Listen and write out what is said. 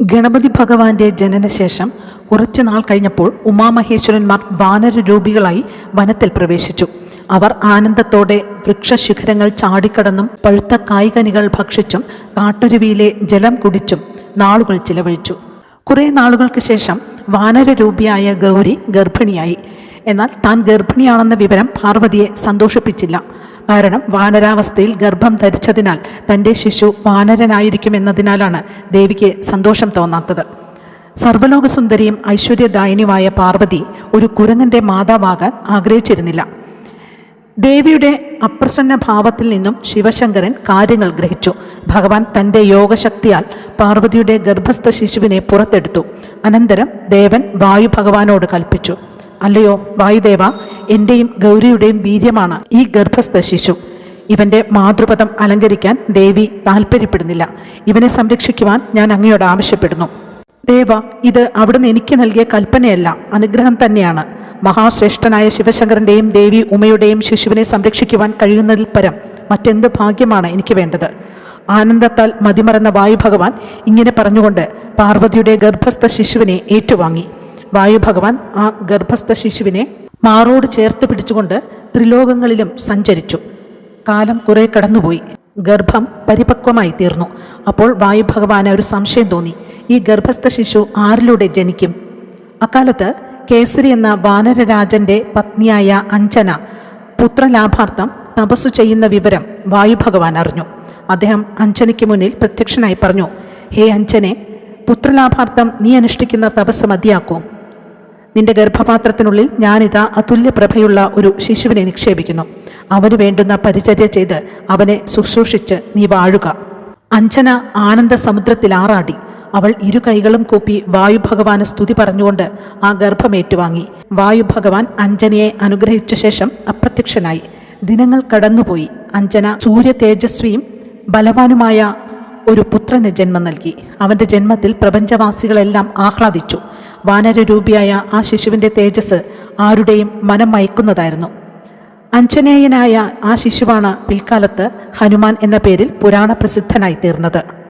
ഗണപതി ഭഗവാന്റെ ജനനശേഷം കുറച്ചു നാൾ കഴിഞ്ഞപ്പോൾ ഉമാമഹേശ്വരന്മാർ വാനരരൂപികളായി വനത്തിൽ പ്രവേശിച്ചു. അവർ ആനന്ദത്തോടെ വൃക്ഷശിഖരങ്ങൾ ചാടിക്കടന്നും പഴുത്ത കായ്കനികൾ ഭക്ഷിച്ചും കാട്ടരുവിയിലെ ജലം കുടിച്ചും നാളുകൾ ചിലവഴിച്ചു. കുറേ നാളുകൾക്ക് ശേഷം വാനരരൂപിയായ ഗൗരി ഗർഭിണിയായി. എന്നാൽ താൻ ഗർഭിണിയാണെന്ന വിവരം പാർവതിയെ സന്തോഷിപ്പിച്ചില്ല. കാരണം വാനരാവസ്ഥയിൽ ഗർഭം ധരിച്ചതിനാൽ തന്റെ ശിശു വാനരനായിരിക്കുമെന്നതിനാലാണ് ദേവിക്ക് സന്തോഷം തോന്നാത്തത്. സർവലോകസുന്ദരിയും ഐശ്വര്യദായിനിയുമായ പാർവതി ഒരു കുരങ്ങന്റെ മാതാവാകാൻ ആഗ്രഹിച്ചിരുന്നില്ല. ദേവിയുടെ അപ്രസന്ന ഭാവത്തിൽ നിന്നും ശിവശങ്കരൻ കാര്യങ്ങൾ ഗ്രഹിച്ചു. ഭഗവാൻ തന്റെ യോഗശക്തിയാൽ പാർവതിയുടെ ഗർഭസ്ഥ ശിശുവിനെ പുറത്തെടുത്തു. അനന്തരം ദേവൻ വായു ഭഗവാനോട് കൽപ്പിച്ചു. അല്ലയോ വായുദേവ എന്റെയും ഗൗരിയുടെയും വീര്യമാണ് ഈ ഗർഭസ്ഥ ശിശു. ഇവന്റെ മാതൃപദം അലങ്കരിക്കാൻ ദേവി താല്പര്യപ്പെടുന്നില്ല ഇവനെ സംരക്ഷിക്കുവാൻ ഞാൻ അങ്ങയോട് ആവശ്യപ്പെടുന്നു. ദേവ ഇത് അവിടുന്ന് എനിക്ക് നൽകിയ കൽപ്പനയല്ല അനുഗ്രഹം തന്നെയാണ്. മഹാശ്രേഷ്ഠനായ ശിവശങ്കരന്റെയും ദേവി ഉമയുടെയും ശിശുവിനെ സംരക്ഷിക്കുവാൻ കഴിയുന്നതിൽ പരം മറ്റെന്ത് ഭാഗ്യമാണ് എനിക്ക് വേണ്ടത്? ആനന്ദത്താൽ മതിമറന്ന വായു ഭഗവാൻ ഇങ്ങനെ പറഞ്ഞുകൊണ്ട് പാർവതിയുടെ ഗർഭസ്ഥ ശിശുവിനെ ഏറ്റുവാങ്ങി. വായു ഭഗവാൻ ആ ഗർഭസ്ഥ ശിശുവിനെ മാറോട് ചേർത്ത് പിടിച്ചുകൊണ്ട് ത്രിലോകങ്ങളിലും സഞ്ചരിച്ചു. കാലം കുറെ കടന്നുപോയി. ഗർഭം പരിപക്വമായി തീർന്നു. അപ്പോൾ വായുഭഗവാന് ഒരു സംശയം തോന്നി. ഈ ഗർഭസ്ഥ ശിശു ആരിലൂടെ ജനിക്കും? അക്കാലത്ത് കേസരി എന്ന വാനരരാജന്റെ പത്നിയായ അഞ്ജന പുത്രലാഭാർത്ഥം തപസ്സു ചെയ്യുന്ന വിവരം വായുഭഗവാൻ അറിഞ്ഞു. അദ്ദേഹം അഞ്ജനയ്ക്ക് മുന്നിൽ പ്രത്യക്ഷനായി പറഞ്ഞു ഹേ അഞ്ജനെ പുത്രലാഭാർത്ഥം നീ അനുഷ്ഠിക്കുന്ന തപസ് മതിയാക്കൂ. നിന്റെ ഗർഭപാത്രത്തിനുള്ളിൽ ഞാനിതാ അതുല്യ പ്രഭയുള്ള ഒരു ശിശുവിനെ നിക്ഷേപിക്കുന്നു. അവന് വേണ്ടുന്ന പരിചര്യ ചെയ്ത് അവനെ ശുശ്രൂഷിച്ച് നീ വാഴുക. അഞ്ജന ആനന്ദ സമുദ്രത്തിൽ ആറാടി അവൾ ഇരു കൈകളും കൂപ്പി വായു ഭഗവാന് സ്തുതി പറഞ്ഞുകൊണ്ട് ആ ഗർഭം ഏറ്റുവാങ്ങി. വായു ഭഗവാൻ അഞ്ജനയെ അനുഗ്രഹിച്ച ശേഷം അപ്രത്യക്ഷനായി. ദിനങ്ങൾ കടന്നുപോയി. അഞ്ജന സൂര്യ തേജസ്വിയും ബലവാനുമായ ഒരു പുത്രന് ജന്മം നൽകി. അവന്റെ ജന്മത്തിൽ പ്രപഞ്ചവാസികളെല്ലാം ആഹ്ലാദിച്ചു. വാനരരൂപിയായ ആ ശിശുവിന്റെ തേജസ് ആരുടെയും മനം മയക്കുന്നതായിരുന്നു. അഞ്ജനേയനായ ആ ശിശുവാണ് പിൽക്കാലത്ത് ഹനുമാൻ എന്ന പേരിൽ പുരാണ പ്രസിദ്ധനായി തീർന്നത്.